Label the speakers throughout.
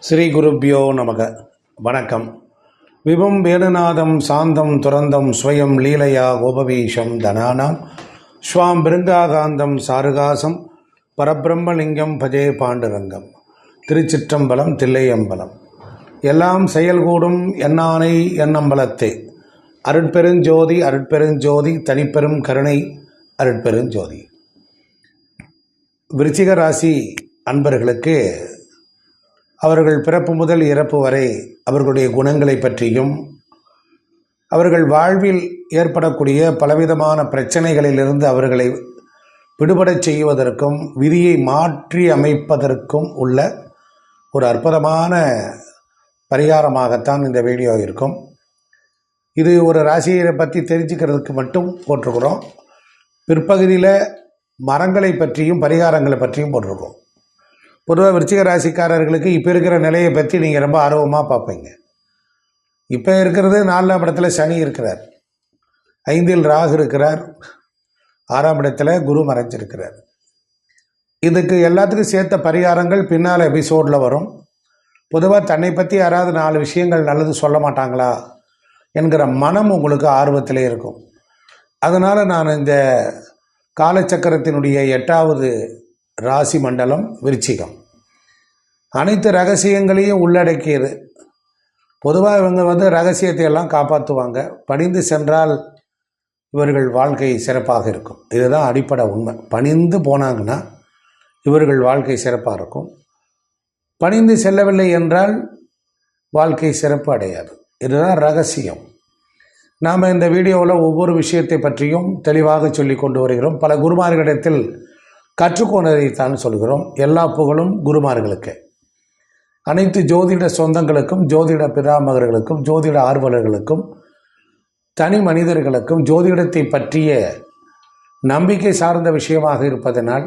Speaker 1: ஸ்ரீ குருப்பியோ நமக. வணக்கம். விபம் வேணுநாதம் சாந்தம் துரந்தம் ஸ்வயம் லீலையா கோபவீஷம் தனானாம். ஸ்வாம் பிருங்காகாந்தம் சாருகாசம் பரபிரம்மலிங்கம் பஜே பாண்டுரங்கம். திருச்சிற்றம்பலம் தில்லையம்பலம். எல்லாம் செயல்கூடும் எண்ணானை எண்ணம்பலத்தே. அருட்பெருஞ்சோதி அருட்பெருஞ்சோதி தனிப்பெரும் கருணை அருட்பெருஞ்சோதி. விருச்சிக ராசி அன்பர்களுக்கு அவர்கள் பிறப்பு முதல் இறப்பு வரை அவர்களுடைய குணங்களை பற்றியும் அவர்கள் வாழ்வில் ஏற்படக்கூடிய பலவிதமான பிரச்சனைகளிலிருந்து அவர்களை விடுபடச் செய்வதற்கும் விதியை மாற்றி அமைப்பதற்கும் உள்ள ஒரு அற்புதமான பரிகாரமாகத்தான் இந்த வீடியோ இருக்கும். இது ஒரு ராசியை பற்றி தெரிஞ்சுக்கிறதுக்கு மட்டும் போட்டிருக்கிறோம். பிற்பகுதியில் மரங்களை பற்றியும் பரிகாரங்களை பற்றியும் போட்டிருக்கோம். பொதுவாக விருச்சிக ராசிக்காரர்களுக்கு இப்போ இருக்கிற நிலையை பற்றி நீங்கள் ரொம்ப ஆர்வமாக பார்ப்பீங்க. இப்போ இருக்கிறது நாலாம் இடத்துல சனி இருக்கிறார். ஐந்தில் ராகு இருக்கிறார். ஆறாம் இடத்துல குரு மறைஞ்சிருக்கிறார். இதுக்கு எல்லாத்துக்கும் சேர்த்த பரிகாரங்கள் பின்னால் எபிசோடில் வரும். பொதுவாக தன்னை பற்றி யாராவது நாலு விஷயங்கள் நல்லது சொல்ல மாட்டாங்களா என்கிற மனம் உங்களுக்கு ஆர்வத்திலே இருக்கும். அதனால் நான் இந்த காலச்சக்கரத்தினுடைய எட்டாவது ராசி மண்டலம் விருச்சிகம். அனைத்து ரகசியங்களையும் உள்ளடக்கியது. பொதுவாக இவங்க வந்து ரகசியத்தை எல்லாம் காப்பாற்றுவாங்க பணிந்து சென்றால் இவர்கள் வாழ்க்கை சிறப்பாக இருக்கும். இதுதான் அடிப்படை உண்மை. பணிந்து போனாங்கன்னா இவர்கள் வாழ்க்கை சிறப்பாக இருக்கும். பணிந்து செல்லவில்லை என்றால் வாழ்க்கை சிறப்பு அடையாது. இதுதான் ரகசியம். நாம் இந்த வீடியோவில் ஒவ்வொரு விஷயத்தை பற்றியும் தெளிவாக சொல்லி கொண்டு வருகிறோம். பல குருமார்களிடத்தில் கற்றுக்கொண்டதைத்தான் சொல்கிறோம். எல்லா புகழும் குருமார்களுக்கு. அனைத்து ஜோதிட சொந்தங்களுக்கும் ஜோதிட பிராமகர்களுக்கும் ஜோதிட ஆர்வலர்களுக்கும் தனி மனிதர்களுக்கும் ஜோதிடத்தை பற்றிய நம்பிக்கை சார்ந்த விஷயமாக இருப்பதனால்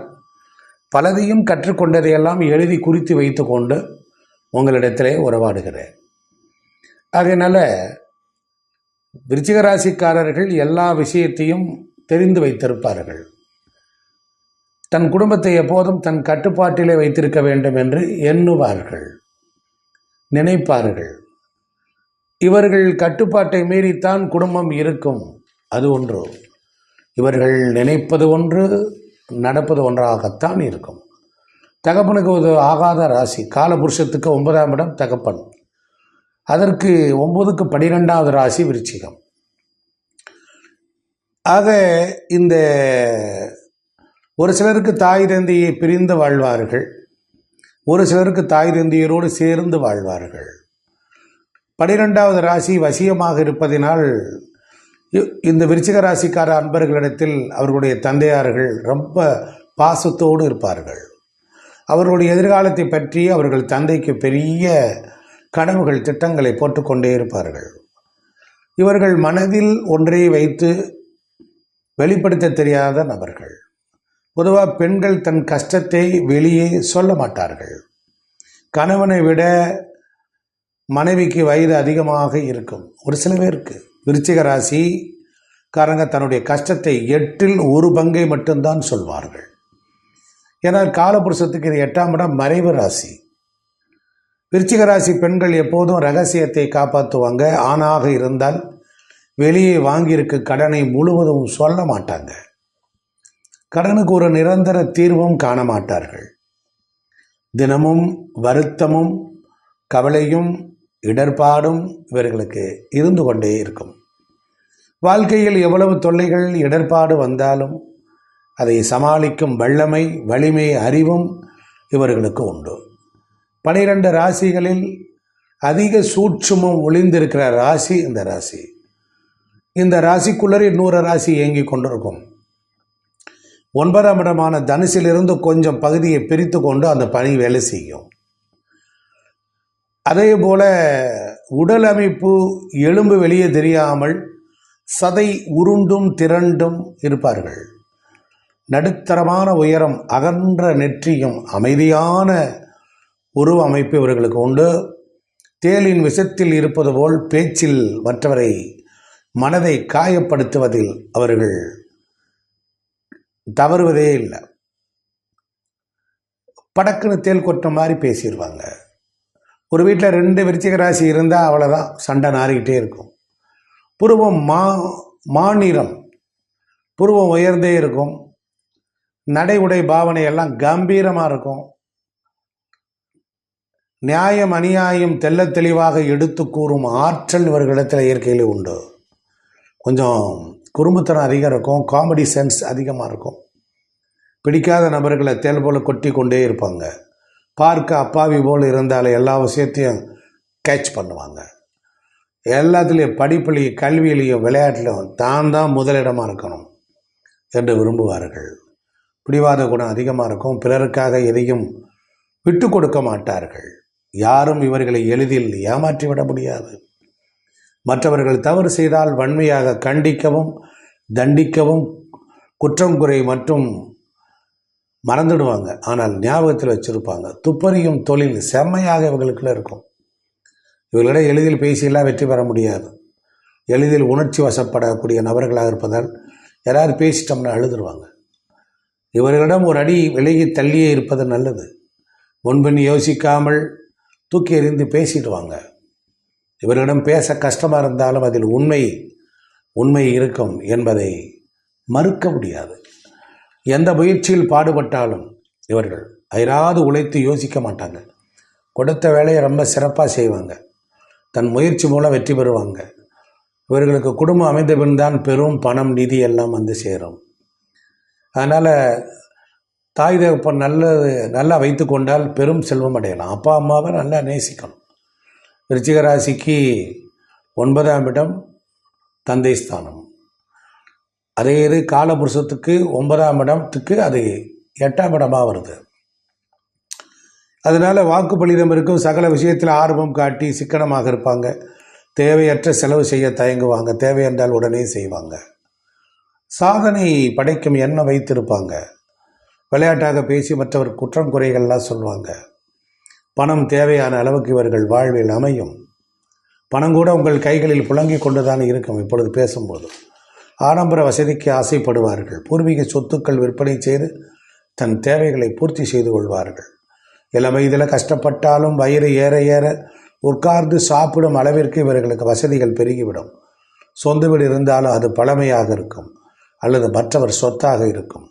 Speaker 1: பலதையும் கற்றுக்கொண்டதையெல்லாம் எழுதி குறித்து வைத்து கொண்டு உங்களிடத்திலே உறவாடுகிறேன். அதனால் விருச்சிகராசிக்காரர்கள் எல்லா விஷயத்தையும் தெரிந்து வைத்திருப்பார்கள். தன் குடும்பத்தை எப்போதும் தன் கட்டுப்பாட்டிலே வைத்திருக்க வேண்டும் என்று எண்ணுவார்கள். நினைப்பார்கள். இவர்கள் கட்டுப்பாட்டை மீறித்தான் குடும்பம் இருக்கும். அது ஒன்று. இவர்கள் நினைப்பது ஒன்று நடப்பது ஒன்றாகத்தான் இருக்கும். தகப்பனுக்கு ஒரு ஆகாத ராசி. காலபுருஷத்துக்கு ஒன்பதாம் இடம் தகப்பன். அதற்கு ஒன்பதுக்கு பனிரெண்டாவது ராசி விருச்சிகம். ஆக இந்த ஒரு சிலருக்கு தாய் தந்தையை பிரிந்து வாழ்வார்கள். ஒரு சிலருக்கு தாய் தந்தையரோடு சேர்ந்து வாழ்வார்கள். பனிரெண்டாவது ராசி வசியமாக இருப்பதினால் இ- இந்த விருச்சிக ராசிக்கார அன்பர்களிடத்தில் அவர்களுடைய தந்தையார்கள் ரொம்ப பாசத்தோடு இருப்பார்கள். அவர்களுடைய எதிர்காலத்தை பற்றி அவர்கள் தந்தைக்கு பெரிய கனவுகள் திட்டங்களை போட்டுக்கொண்டே இருப்பார்கள். இவர்கள் மனதில் ஒன்றை வைத்து வெளிப்படுத்த தெரியாத நபர்கள். பொதுவாக பெண்கள் தன் கஷ்டத்தை வெளியே சொல்ல மாட்டார்கள். கணவனை விட மனைவிக்கு வயது அதிகமாக இருக்கும். ஒரு சில பேருக்கு. விருச்சிக ராசி காரங்க தன்னுடைய கஷ்டத்தை எட்டில் ஒரு பங்கை மட்டும்தான் சொல்வார்கள். ஏன்னா காலபுருஷத்துக்கு இது எட்டாம் இடம் மறைவு ராசி. விருச்சிக ராசி பெண்கள் எப்போதும் ரகசியத்தை காப்பாற்றுவாங்க ஆணாக இருந்தால் வெளியே வாங்கியிருக்க கடனை முழுவதும் சொல்ல மாட்டாங்க. கடனுக்கு ஒரு நிரந்தர தீர்வும் காண மாட்டார்கள் தினமும் வருத்தமும் கவலையும் இடர்பாடும் இவர்களுக்கு இருந்து கொண்டே இருக்கும். வாழ்க்கையில் எவ்வளவு தொல்லைகள் இடர்பாடு வந்தாலும் அதை சமாளிக்கும் வல்லமை வலிமை அறிவும் இவர்களுக்கு உண்டு. பனிரெண்டு ராசிகளில் அதிக சூட்சுமம் ஒளிந்திருக்கிற ராசி இந்த ராசி. இந்த ராசிக்குள்ளரே இன்னொரு ராசி இயங்கிக் கொண்டிருக்கும். ஒன்பதாம் இடமான தனுசிலிருந்து கொஞ்சம் பகுதியை பிரித்து கொண்டு அந்த பணி வேலை செய்யும். அதே போல உடல் அமைப்பு எலும்பு வெளியே தெரியாமல் சதை உருண்டும் திரண்டும் இருப்பார்கள். நடுத்தரமான உயரம் அகன்ற நெற்றியும் அமைதியான உருவ அமைப்பு இவர்களுக்கு உண்டு. தேலின் விஷத்தில் இருப்பது போல் பேச்சில் மற்றவரை மனதை காயப்படுத்துவதில் அவர்கள் தவறுவதே இல்லை. படக்குன்னு தேல் கொட்ட மாதிரி பேசிடுவாங்க ஒரு வீட்டில் ரெண்டு விருச்சிக ராசி இருந்தால் அவ்வளோதான் சண்டை நாறிக்கிட்டே இருக்கும். புருவம் மா மாநிறம் புருவம் உயர்ந்தே இருக்கும். நடை உடை பாவனை எல்லாம் கம்பீரமாக இருக்கும். நியாயம் அநியாயம் தெள்ளத் தெளிவாக எடுத்து கூறும் ஆற்றல் இவர்களிடத்தில் இயற்கையில் உண்டு. கொஞ்சம் குறும்புத்தனம் அதிகம் இருக்கும் காமெடி சென்ஸ் அதிகமாக இருக்கும். பிடிக்காத நபர்களை தேல் போல் கொட்டி கொண்டே இருப்பாங்க. பார்க்க அப்பாவி போல் இருந்தால் எல்லா விஷயத்தையும் கேட்ச் பண்ணுவாங்க. எல்லாத்துலேயும் படிப்புலேயும் கல்வியிலையும் விளையாட்டுலையும் தான் தான் முதலிடமாக இருக்கணும் என்று விரும்புவார்கள். பிடிவாத குணம் அதிகமாக இருக்கும் பிறருக்காக எதையும் விட்டு கொடுக்க மாட்டார்கள். யாரும் இவர்களை எளிதில் ஏமாற்றிவிட முடியாது. மற்றவர்கள் தவறு செய்தால் வன்மையாக கண்டிக்கவும் தண்டிக்கவும் குற்றம் குறை மற்றும் மறந்துடுவாங்க. ஆனால் ஞாபகத்தில் வச்சுருப்பாங்க. துப்பறியும் தொழில் செம்மையாக இவர்களுக்குள்ள இருக்கும். இவர்களிடம் எளிதில் பேசியெல்லாம் வெற்றி பெற முடியாது. எளிதில் உணர்ச்சி வசப்படக்கூடிய நபர்களாக இருப்பதால் யாராவது பேசிட்டோம்னா அழுதுருவாங்க. இவர்களிடம் ஒரு அடி விலகி தள்ளியே இருப்பது நல்லது. முன்பின் யோசிக்காமல் தூக்கி எறிந்து பேசிடுவாங்க. இவர்களிடம் பேச கஷ்டமாக இருந்தாலும் அதில் உண்மை உண்மை இருக்கும் என்பதை மறுக்க முடியாது. எந்த முயற்சியில் பாடுபட்டாலும் இவர்கள் அயராது உழைத்து யோசிக்க மாட்டாங்க. கொடுத்த வேலையை ரொம்ப சிறப்பாக செய்வாங்க. தன் முயற்சி மூலம் வெற்றி பெறுவாங்க. இவர்களுக்கு குடும்பம் அமைந்த பின் தான் பெரும் பணம் நிதி எல்லாம் வந்து சேரும். அதனால் தாய் தகப்பன் நல்லது நல்லா வைத்து கொண்டால் பெரும் செல்வம் அடையலாம். அப்பா அம்மாவை நல்லா நேசிக்கணும். விருச்சிக ராசிக்கு ஒன்பதாம் இடம் தந்தை ஸ்தானம். அதே இது காலபுருஷத்துக்கு ஒன்பதாம் இடத்துக்கு அது எட்டாம் இடமாக வருது. அதனால் வாக்குப்பளிதம் இருக்கும் சகல விஷயத்தில் ஆர்வம் காட்டி சிக்கனமாக இருப்பாங்க. தேவையற்ற செலவு செய்ய தயங்குவாங்க. தேவை என்றால் உடனே செய்வாங்க. சாதனை படைக்கும் எண்ணம் வைத்திருப்பாங்க. விளையாட்டாக பேசி மற்றவர் குற்றம் குறைகள்லாம் சொல்லுவாங்க பணம் தேவையான அளவுக்கு இவர்கள் வாழ்வில் அமையும். பணம் கூட உங்கள் கைகளில் புழங்கிக் கொண்டுதான் இருக்கும் இப்பொழுது பேசும்போது. ஆடம்பர வசதிக்கு ஆசைப்படுவார்கள். பூர்வீக சொத்துக்கள் விற்பனை செய்து தன் தேவைகளை பூர்த்தி செய்து கொள்வார்கள். இளமை இதில் கஷ்டப்பட்டாலும் வயிறு ஏற ஏற உட்கார்ந்து சாப்பிடும் அளவிற்கு இவர்களுக்கு வசதிகள் பெருகிவிடும். சொந்த வீடு இருந்தாலும் அது பழமையாக இருக்கும் அல்லது மற்றவர் சொத்தாக இருக்கும்.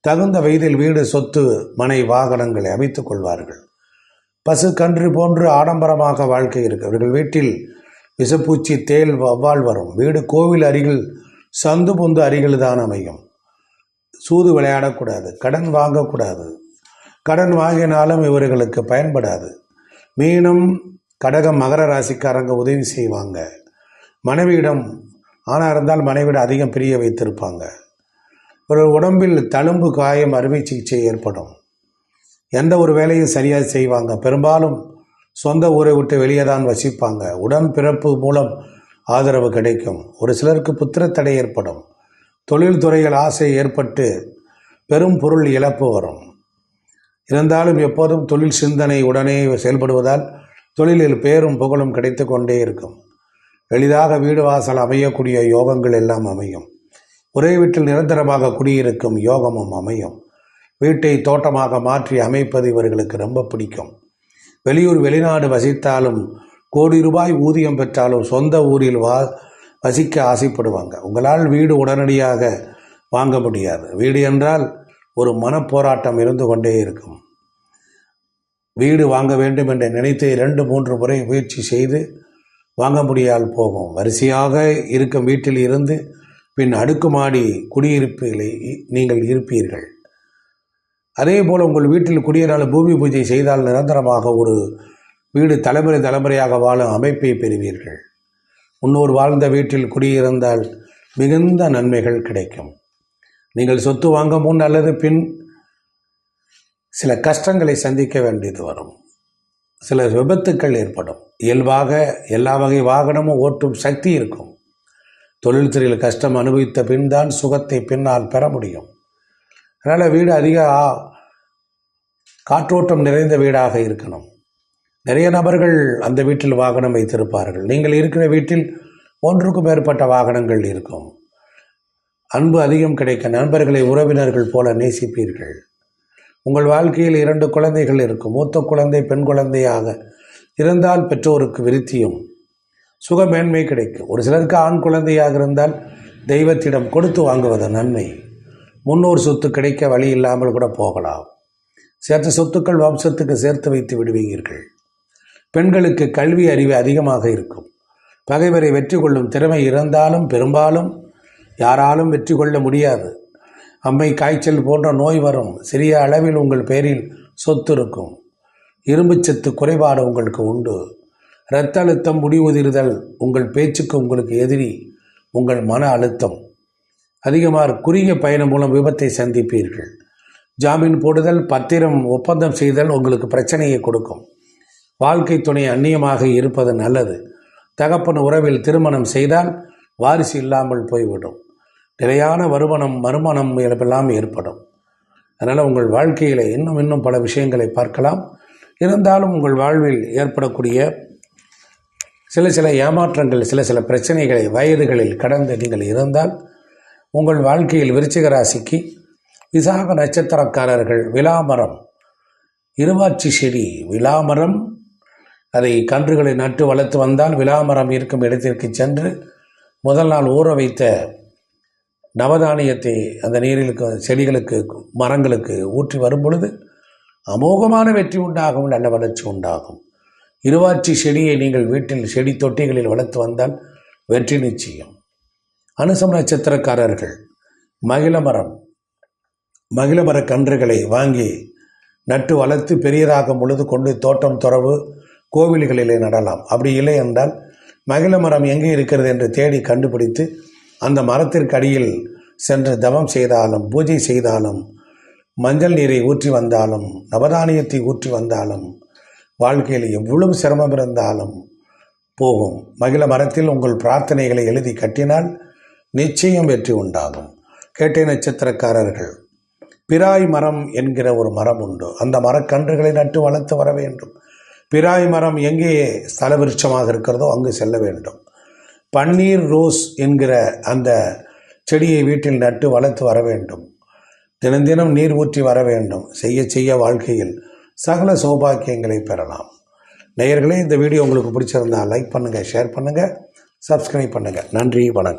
Speaker 1: தகுந்த வயதில் வீடு சொத்து மனை வாகனங்களை அமைத்துக் கொள்வார்கள். பசு கன்று போன்று ஆடம்பரமாக வாழ்க்கை இருக்கு. அவர்கள் வீட்டில் விசப்பூச்சி தேல் வவ்வால் வரும். வீடு கோவில் அருகில் சந்து பொந்து அருகில் தான் அமையும். சூது விளையாடக்கூடாது கடன் வாங்கக்கூடாது. கடன் வாங்கினாலும் இவர்களுக்கு பயன்படாது. மீனம் கடகம் மகர ராசிக்காரங்க உதவி செய்வாங்க. மனைவியிடம் ஆனால் இருந்தால் மனைவியிடம் அதிகம் பிரிய வைத்திருப்பாங்க. ஒரு உடம்பில் தழும்பு காயம் அறுவை சிகிச்சை ஏற்படும். எந்த ஒரு வேலையும் சரியாக செய்வாங்க. பெரும்பாலும் சொந்த ஊரை விட்டு வெளியே தான் வசிப்பாங்க. உடன் பிறப்பு மூலம் ஆதரவு கிடைக்கும். ஒரு சிலருக்கு புத்திரத்தடை ஏற்படும். தொழில் ஆசை ஏற்பட்டு பெரும் பொருள் இழப்பு வரும். இருந்தாலும் எப்போதும் தொழில் சிந்தனை உடனே செயல்படுவதால் தொழிலில் பேரும் புகழும் கிடைத்து கொண்டே இருக்கும். எளிதாக வீடு வாசல் அமையக்கூடிய யோகங்கள் எல்லாம் அமையும். ஒரே வீட்டில் நிரந்தரமாக குடியிருக்கும் யோகமும் அமையும். வீட்டை தோட்டமாக மாற்றி அமைப்பது இவர்களுக்கு ரொம்ப பிடிக்கும். வெளியூர் வெளிநாடு வசித்தாலும் கோடி ரூபாய் ஊதியம் பெற்றாலும் சொந்த ஊரில் வா வசிக்க ஆசைப்படுவாங்க. உங்களால் வீடு உடனடியாக வாங்க முடியாது. வீடு என்றால் ஒரு மனப்போராட்டம் இருந்து கொண்டே இருக்கும். வீடு வாங்க வேண்டும் என்று நினைத்து இரண்டு மூன்று முறை முயற்சி செய்து வாங்க முடியால் போகும். வரிசையாக இருக்கும் வீட்டில் இருந்து பின் அடுக்குமாடி குடியிருப்புகளை நீங்கள் இருப்பீர்கள். அதே போல் உங்கள் வீட்டில் குடியேறால் பூமி பூஜை செய்தால் நிரந்தரமாக ஒரு வீடு தலைமுறை தலைமுறையாக வாழும் அமைப்பை பெறுவீர்கள். முன்னோர் வாழ்ந்த வீட்டில் குடியிருந்தால் மிகுந்த நன்மைகள் கிடைக்கும். நீங்கள் சொத்து வாங்க முன் அல்லது பின் சில கஷ்டங்களை சந்திக்க வேண்டியது வரும். சில விபத்துக்கள் ஏற்படும். இயல்பாக எல்லா வகை வாகனமும் ஓட்டும் சக்தி இருக்கும். தொழில்துறையில் கஷ்டம் அனுபவித்த பின் தான் சுகத்தை பின்னால் பெற முடியும். அதனால் வீடு அதிக காற்றோட்டம் நிறைந்த வீடாக இருக்கணும். நிறைய நபர்கள் அந்த வீட்டில் வாகனம் வைத்திருப்பார்கள் நீங்கள் இருக்கிற வீட்டில் ஒன்றுக்கும் மேற்பட்ட வாகனங்கள் இருக்கும். அன்பு அதிகம் கிடைக்க நண்பர்களை உறவினர்கள் போல நேசிப்பீர்கள். உங்கள் வாழ்க்கையில் இரண்டு குழந்தைகள் இருக்கும். மூத்த குழந்தை பெண் குழந்தையாக இருந்தால் பெற்றோருக்கு விருத்தியும் சுகமேன்மை கிடைக்கும். ஒரு சிலருக்கு ஆண் குழந்தையாக இருந்தால் தெய்வத்திடம் கொடுத்து வாங்குவது நன்மை. முன்னோர் சொத்து கிடைக்க வழி இல்லாமல் கூட போகலாம். சேர்த்த சொத்துக்கள் வம்சத்துக்கு சேர்த்து வைத்து விடுவீர்கள். பெண்களுக்கு கல்வி அறிவு அதிகமாக இருக்கும். பகைவரை வெற்றி கொள்ளும் திறமை இருந்தாலும் பெரும்பாலும் யாராலும் வெற்றி கொள்ள முடியாது. அம்மை காய்ச்சல் போன்ற நோய் வரும். சிறிய அளவில் உங்கள் பேரில் சொத்து இருக்கும். இரும்புச்சத்து குறைபாடு உங்களுக்கு உண்டு. இரத்த அழுத்தம் முடிவுதிர்தல் உங்கள் பேச்சுக்கு உங்களுக்கு எதிரி உங்கள் மன அழுத்தம். அதிகமாக குறுகிய பயணம் மூலம் விபத்தை சந்திப்பீர்கள். ஜாமீன் போடுதல் பத்திரம் ஒப்பந்தம் செய்தல் உங்களுக்கு பிரச்சனையை கொடுக்கும். வாழ்க்கை துணை அந்நியமாக இருப்பது நல்லது. தகப்பன் உறவில் திருமணம் செய்தால் வாரிசு இல்லாமல் போய்விடும். நிலையான வருமானம் மறுமணம் எல்லாம் ஏற்படும். அதனால் உங்கள் வாழ்க்கையில் இன்னும் இன்னும் பல விஷயங்களை பார்க்கலாம். இருந்தாலும் உங்கள் வாழ்வில் ஏற்படக்கூடிய சில சில ஏமாற்றங்கள் சில சில பிரச்சனைகளை வயதுகளில் கடந்து நீங்கள் இருந்தால் உங்கள் வாழ்க்கையில் விருச்சிக ராசிக்கு விசாக நட்சத்திரக்காரர்கள் விலாமரம் இருவாட்சி செடி விலாமரம் அதை கன்றுகளை நட்டு வளர்த்து வந்தால் விலாமரம் இருக்கும் இடத்திற்கு சென்று முதல் நாள் ஊற வைத்த நவதானியத்தை அந்த நீரில் செடிகளுக்கு மரங்களுக்கு ஊற்றி வரும் பொழுது அமோகமான வெற்றி உண்டாகும் நல்ல வளர்ச்சி உண்டாகும். இருவாட்சி செடியை நீங்கள் வீட்டில் செடி தொட்டிகளில் வளர்த்து வந்தால் வெற்றி நிச்சயம். அனுசம் நட்சத்திரக்காரர்கள் மகிழ மரம் மகிழ மர கன்றுகளை வாங்கி நட்டு வளர்த்து பெரியதாகும் பொழுது கொண்டு தோட்டம் துறவு கோவில்களிலே நடலாம். அப்படி இல்லை என்றால் மகிழ மரம் எங்கே இருக்கிறது என்று தேடி கண்டுபிடித்து அந்த மரத்திற்கு அடியில் சென்று தவம் செய்தாலும் பூஜை செய்தாலும் மஞ்சள் நீரை ஊற்றி வந்தாலும் நவதானியத்தை ஊற்றி வந்தாலும் வாழ்க்கையில் எவ்வளவு சிரமம் இருந்தாலும் போகும். மகிழ மரத்தில் உங்கள் பிரார்த்தனைகளை எழுதி கட்டினால் நிச்சயம் வெற்றி உண்டாகும். கேட்டை நட்சத்திரக்காரர்கள் பிராய் மரம் என்கிற ஒரு மரம் உண்டு. அந்த மரக்கன்றுகளை நட்டு வளர்த்து வர வேண்டும். பிராய் மரம் எங்கே ஸ்தல விருட்சமாக இருக்கிறதோ அங்கு செல்ல வேண்டும். பன்னீர் ரோஸ் என்கிற அந்த செடியை வீட்டில் நட்டு வளர்த்து வர வேண்டும். தினம் தினம் நீர் ஊற்றி வர வேண்டும். செய்ய செய்ய வாழ்க்கையில் சகல சௌபாக்கியங்களை பெறலாம். நேயர்களே இந்த வீடியோ உங்களுக்கு பிடிச்சிருந்தா லைக் பண்ணுங்கள் ஷேர் பண்ணுங்கள் சப்ஸ்கிரைப் பண்ணுங்கள் நன்றி வணக்கம்.